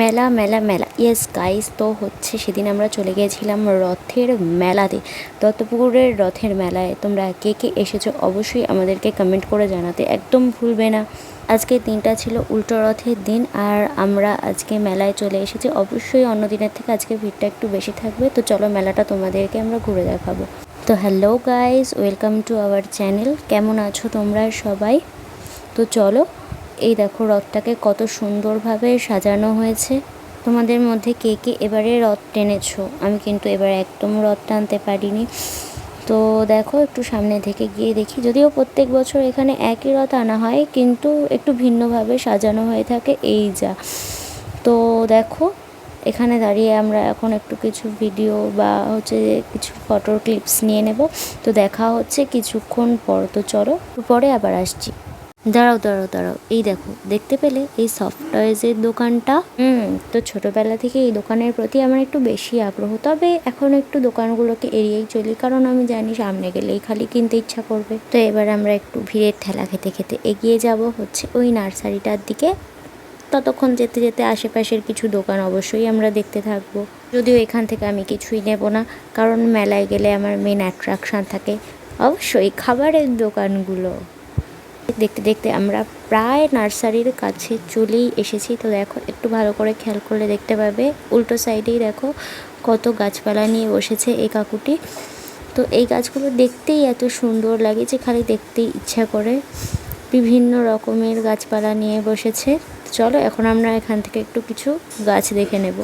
মেলা মেলা মেলা। ইয়েস গাইস তো হচ্ছে সেদিন আমরা চলে গিয়েছিলাম রথের মেলাতে। দত্তপুকুরের রথের মেলায়। তোমরা কে কে এসেছ অবশ্যই আমাদেরকে কমেন্ট করে জানাতে একদম ভুলবে না। আজকে দিনটা ছিল উল্টো রথের দিন আর আমরা আজকে মেলায় চলে এসেছি। অবশ্যই অন্য দিনের থেকে আজকে ভিড়টা একটু বেশি থাকবে। তো চলো মেলাটা তোমাদেরকে আমরা ঘুরে দেখাবো। তো hello guys welcome to our channel কেমন আছো তোমরা সবাই? তো চলো এই দেখো রথটাকে কত সুন্দরভাবে সাজানো হয়েছে। তোমাদের মধ্যে কে কে এবারে রথ টেনেছো? আমি কিন্তু এবার একদম রথ টানতে পারিনি। তো দেখো একটু সামনে থেকে গিয়ে দেখি। যদিও প্রত্যেক বছর এখানে একই রথ আনা হয়, কিন্তু একটু ভিন্নভাবে সাজানো হয়ে থাকে এই যা। তো দেখো, এখানে দাঁড়িয়ে আমরা এখন একটু কিছু ভিডিও বা হচ্ছে কিছু ফটোর ক্লিপস নিয়ে নেব। তো দেখা হচ্ছে কিছুক্ষণ পর। তো চলো পরে আবার আসছি। দাঁড়াও দাঁড়াও দাঁড়াও। এই দেখো, দেখতে পেলে এই সফট টয়েজের দোকানটা? হুম, তো ছোটোবেলা থেকে এই দোকানের প্রতি আমার একটু বেশি আগ্রহ। তবে এখন একটু দোকানগুলোকে এড়িয়েই চলি, কারণ আমি জানি সামনে গেলেই খালি কিনতে ইচ্ছা করবে। তো এবার আমরা একটু ভিড়ের ঠেলা খেতে খেতে এগিয়ে যাব হচ্ছে ওই নার্সারিটার দিকে। ততক্ষণ যেতে যেতে আশেপাশের কিছু দোকান অবশ্যই আমরা দেখতে থাকব। যদিও এখান থেকে আমি কিছুই নেব না, কারণ মেলায় গেলে আমার মেন অ্যাট্রাকশান থাকে অবশ্যই খাবারের দোকানগুলো। দেখতে দেখতে আমরা প্রায় নার্সারির কাছে চলেই এসেছি। তো দেখো, একটু ভালো করে খেয়াল করলে দেখতে পাবে। উল্টো সাইডেই দেখো, কত গাছপালা নিয়ে বসেছে এই কাকুটি। তো এই গাছগুলো দেখতেই এত সুন্দর লাগে যে খালি দেখতেই ইচ্ছা করে। বিভিন্ন রকমের গাছপালা নিয়ে বসেছে। চলো, এখন আমরা এখান থেকে একটু কিছু গাছ দেখে নেব।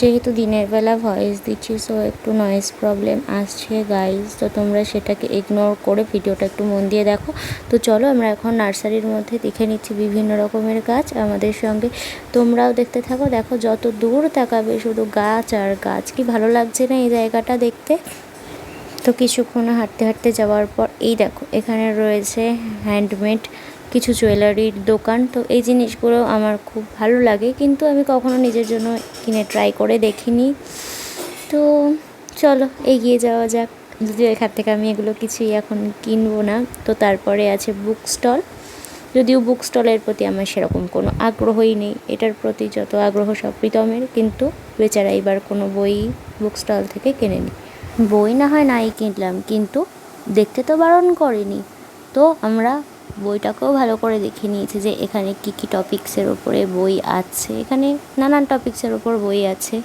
যেহেতু দিনের বেলা ভয়েস দিচ্ছি সো একটু নয়েজ প্রবলেম আসছে গাইজ তো তোমরা সেটাকে ইগনোর করে ভিডিওটা একটু মন দিয়ে দেখো। তো চলো, আমরা এখন নার্সারির মধ্যে দেখে নিচ্ছি বিভিন্ন রকমের গাছ আমাদের সঙ্গে। তোমরাও দেখতে থাকো, দেখো যত দূর তাকাবে শুধু গাছ আর গাছ। কি ভালো লাগছে না এই জায়গাটা দেখতে? তো কিছুক্ষণ হাঁটতে হাঁটতে যাওয়ার পর, এই দেখো, এখানে রয়েছে হ্যান্ডমেড কিছু জুয়েলারির দোকান। তো এই জিনিসগুলো আমার খুব ভালো লাগে। কিন্তু আমি কখনো নিজের জন্য কিনে ট্রাই করে দেখিনি। তো চলো, এগিয়ে যাওয়া যাক। যদিও এখান থেকে আমি এগুলো কিছুই এখন কিনবো না। তো তারপরে আছে বুক স্টল যদিও বুক স্টলের প্রতি আমার সেরকম কোনো আগ্রহই নেই। এটার প্রতি যত আগ্রহ সব প্রীতমের। কিন্তু বেচারা এবার কোনো বই বুক স্টল থেকে কেনেনি। বই না হয় নাই কিনলাম। কিন্তু দেখতে তো বারণ করেনি। তো আমরা বইটাকেও ভালো করে দেখে নিয়েছি যে এখানে কি কি টপিক্সের ওপরে বই আছে। এখানে নানান টপিক্সের ওপর বই আছে।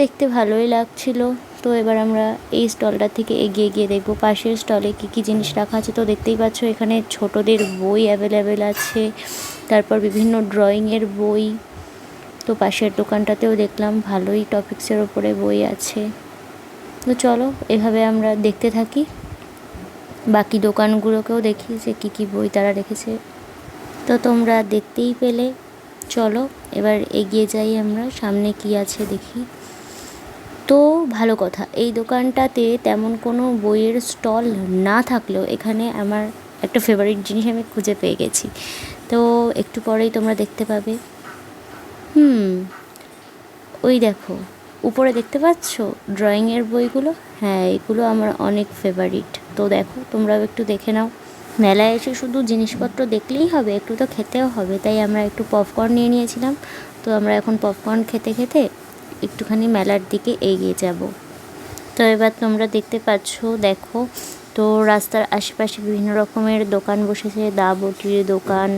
দেখতে ভালোই লাগছিল। তো এবার আমরা এই স্টলটা থেকে এগিয়ে গিয়ে দেখব পাশের স্টলে কী কী জিনিস রাখা আছে। তো দেখতেই পাচ্ছ এখানে ছোটদের বই অ্যাভেলেবেল আছে। তারপর বিভিন্ন ড্রয়িংয়ের বই। তো পাশের দোকানটাতেও দেখলাম ভালোই টপিক্সের ওপরে বই আছে। তো চলো, এভাবে আমরা দেখতে থাকি। বাকি দোকানগুলোকেও দেখি যে কী কী বই তারা রেখেছে। তো তোমরা দেখতেই পেলে। চলো, এবার এগিয়ে যাই আমরা, সামনে কি আছে দেখি। তো ভালো কথা, এই দোকানটাতে তেমন কোনো বইয়ের স্টল না থাকলেও এখানে আমার একটা ফেভারিট জিনিস আমি খুঁজে পেয়ে গেছি। তো একটু পরেই তোমরা দেখতে পাবে। হুম, ওই দেখো, উপরে দেখতে পাচ্ছ? ড্রয়িংয়ের বইগুলো? হ্যাঁ এগুলো আমার অনেক ফেভারিট তো দেখো, তোমরাও একটু দেখে নাও। মেলায় এসে শুধু জিনিসপত্র দেখলেই হবে, একটু তো খেতেও হবে। তাই আমরা একটু পপকর্ন নিয়ে নিয়েছিলাম। তো আমরা এখন পপকর্ন খেতে খেতে একটুখানি মেলার দিকে এগিয়ে যাব। তো এবার তোমরা দেখতে পাচ্ছ, দেখো, তো রাস্তার আশেপাশে বিভিন্ন রকমের দোকান বসেছে। দা বটির দোকান,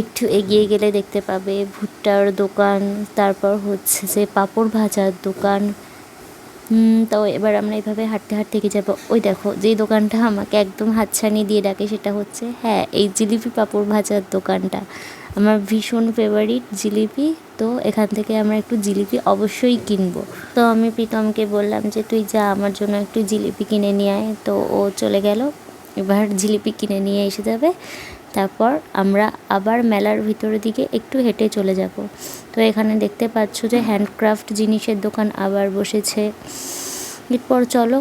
একটু এগিয়ে গেলে দেখতে পাবে ভুট্টার দোকান, তারপর হচ্ছে যে পাঁপড় ভাজার দোকান। তো এবার আমরা এইভাবে হাঁটতে হাঁটতে এগিয়ে যাব। ওই দেখো, যেই দোকানটা আমাকে একদম হাতছানি দিয়ে ডাকে সেটা হচ্ছে হ্যাঁ এই জিলিপি পাঁপড় ভাজার দোকানটা। আমার ভীষণ ফেভারিট জিলিপি, তো এখান থেকে আমরা একটু জিলিপি অবশ্যই কিনবো। তো আমি প্রীতমকে বললাম যে, তুই যা, আমার জন্য একটু জিলিপি কিনে নিয়ে আয়। তো ও চলে গেল, এবার জিলিপি কিনে নিয়ে এসে যাবে। তারপর আমরা আবার মেলার ভিতরের দিকে একটু হেঁটে চলে যাব। তো এখানে দেখতে পাচ্ছ যে হ্যান্ডক্রাফট জিনিসের দোকান আবার বসেছে। এরপর চলো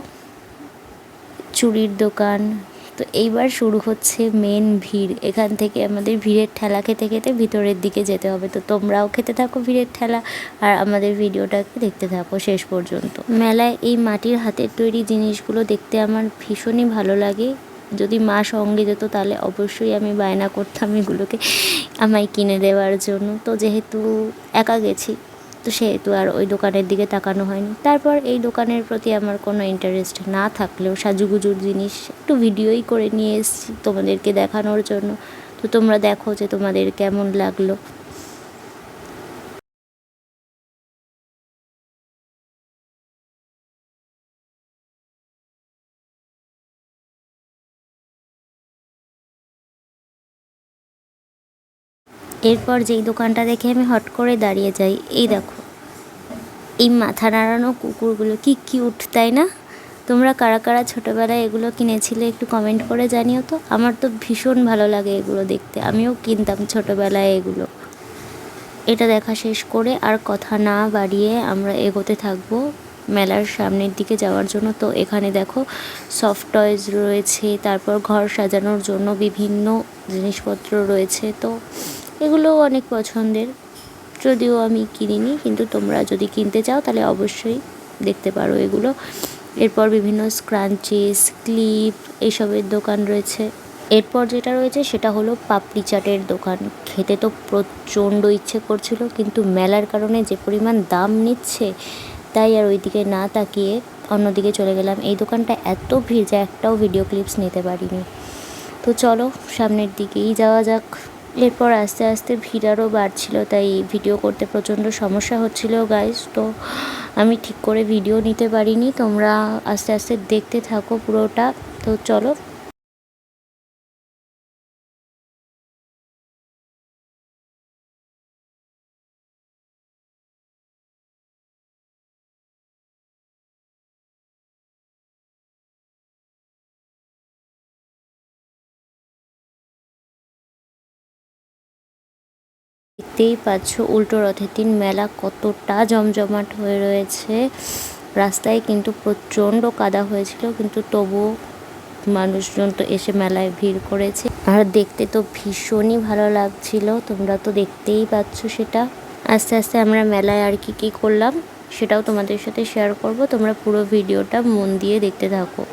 চুড়ির দোকান। তো এইবার শুরু হচ্ছে মেন ভিড়। এখান থেকে আমাদের ভিড়ের ঠেলা খেতে খেতে ভিতরের দিকে যেতে হবে। তো তোমরাও খেতে থাকো ভিড়ের ঠেলা আর আমাদের ভিডিওটাকে দেখতে থাকো শেষ পর্যন্ত। মেলায় এই মাটির হাতের তৈরি জিনিসগুলো দেখতে আমার ভীষণই ভালো লাগে। যদি মা সঙ্গে যেত, তাহলে অবশ্যই আমি বায়না করতাম এগুলোকে আমায় কিনে দেওয়ার জন্য। তো যেহেতু একা গেছি, তো সেহেতু আর ওই দোকানের দিকে তাকানো হয়নি। তারপর এই দোকানের প্রতি আমার কোনো ইন্টারেস্ট না থাকলেও সাজুগুজুর জিনিস একটু ভিডিওই করে নিয়ে এসেছি তোমাদেরকে দেখানোর জন্য। তো তোমরা দেখো যে তোমাদের কেমন লাগল। এরপর যেই দোকানটা দেখে আমি হট করে দাঁড়িয়ে যাই, এই দেখো। এই মাথা নাড়ানো কুকুরগুলো কি কিউট তাই না? তোমরা কারা কারা ছোটোবেলায় এগুলো কিনেছিলে একটু কমেন্ট করে জানিও তো। আমার তো ভীষণ ভালো লাগে এগুলো দেখতে। আমিও কিনতাম ছোটোবেলায় এগুলো। এটা দেখা শেষ করে আর কথা না বাড়িয়ে আমরা এগোতে থাকব মেলার সামনের দিকে যাওয়ার জন্য। তো এখানে দেখো সফট টয়েজ রয়েছে, তারপর ঘর সাজানোর জন্য বিভিন্ন জিনিসপত্র রয়েছে। তো এগুলোও অনেক পছন্দের। যদিও আমি কিনিনি, কিন্তু তোমরা যদি কিনতে চাও তাহলে অবশ্যই দেখতে পারো এগুলো। এরপর বিভিন্ন স্ক্রাঞ্চিস ক্লিপ এইসবের দোকান রয়েছে। এরপর যেটা রয়েছে সেটা হলো পাপড়ি চাটের দোকান। খেতে তো প্রচণ্ড ইচ্ছে করছিল, কিন্তু মেলার কারণে যে পরিমাণ দাম নিচ্ছে, তাই আর ওইদিকে না তাকিয়ে অন্যদিকে চলে গেলাম। এই দোকানটা এত ভিড় যে একটাও ভিডিও ক্লিপস নিতে পারিনি। তো চলো, সামনের দিকেই যাওয়া যাক। এরপর আস্তে আস্তে ভিড় আরও বাড়ছিল, তাই ভিডিও করতে প্রচণ্ড সমস্যা হচ্ছিল গাইজ তো আমি ঠিক করে ভিডিও নিতে পারিনি, তোমরা আস্তে আস্তে দেখতে থাকো পুরোটা। তো চলো দেখতেই পাচ্ছ উল্টো রথের দিন মেলা কতটা জমজমাট হয়ে রয়েছে। রাস্তায় কিন্তু প্রচণ্ড কাদা হয়েছিল, কিন্তু তবুও মানুষজন তো এসে মেলায় ভিড় করেছে। আর দেখতে তো ভীষণই ভালো লাগছিল, তোমরা তো দেখতেই পাচ্ছ সেটা। আস্তে আস্তে আমরা মেলায় আর কি, কী করলাম সেটাও তোমাদের সাথে শেয়ার করব, তোমরা পুরো ভিডিওটা মন দিয়ে দেখতে থাকো।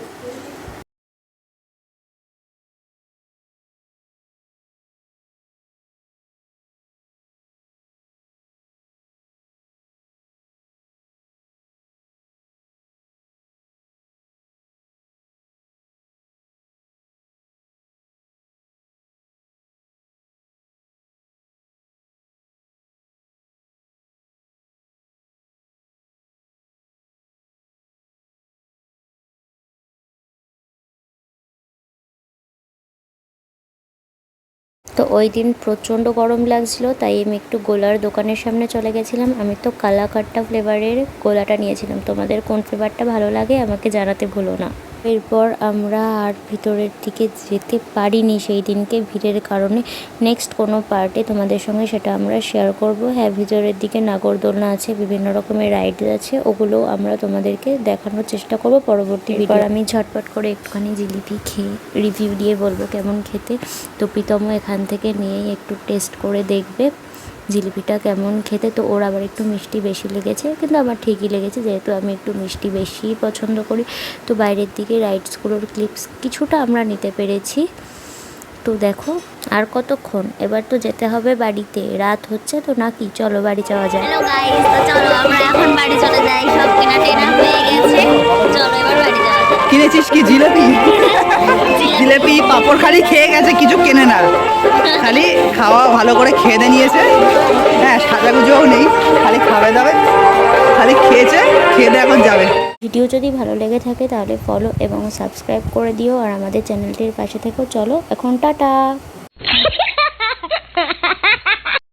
তো ওই দিন প্রচণ্ড গরম লাগছিল, তাই আমি একটু গোলার দোকানের সামনে চলে গেছিলাম। আমি তো কালাকাট্টা ফ্লেভারের গোলাটা নিয়েছিলাম। তোমাদের কোন ফ্লেভারটা ভালো লাগে আমাকে জানাতে ভুলো না। এরপর আমরা আর ভিতরের দিকে যেতে পারিনি সেই দিনকে ভিড়ের কারণে। নেক্সট কোনো পার্টে তোমাদের সঙ্গে সেটা আমরা শেয়ার করব। হ্যাঁ ভিতরের দিকে নাগরদোলনা আছে বিভিন্ন রকমের রাইড আছে ওগুলো আমরা তোমাদেরকে দেখানোর চেষ্টা করব পরবর্তী এরপর আমি ঝটপট করে একটুখানি জিলিপি খেয়ে রিভিউ দিয়ে বলব কেমন খেতে। তো প্রীতমও এখান থেকে নিয়েই একটু টেস্ট করে দেখবে। জিলিপিটা কেমন খেতে? তো ওর আবার একটু মিষ্টি বেশি লেগেছে, কিন্তু আমার ঠিকই লেগেছে, যেহেতু আমি একটু মিষ্টি বেশিই পছন্দ করি। তো বাইরের দিকে রাইডসগুলোর ক্লিপস কিছুটা আমরা নিতে পেরেছি। তো দেখো, আর কতক্ষণ? এবার তো যেতে হবে বাড়িতে, রাত হচ্ছে তো নাকি? চলো বাড়ি যাওয়া যায় চলো আমরা এখন বাড়ি চলে যাই, সব কেনা টেনা হয়ে গেছে। চলো এবার বাড়ি কিনেছিস কি জিলেপি? জিলেপি পাপড় খালি খেয়ে গেছে, কিছু কেনে না। খালি খাওয়া ভালো করে খেয়ে দিয়ে নিয়েছে। হ্যাঁ সাজাগুজোও নেই, খালি খাবে দাবে, খালি খেয়েছে, খেয়ে দিয়ে এখন যাবে। ভিডিও যদি ভালো লেগে থাকে তাহলে ফলো এবং সাবস্ক্রাইব করে দিও, আর আমাদের চ্যানেলটির পাশে থেকেও চলো, এখন টাটা।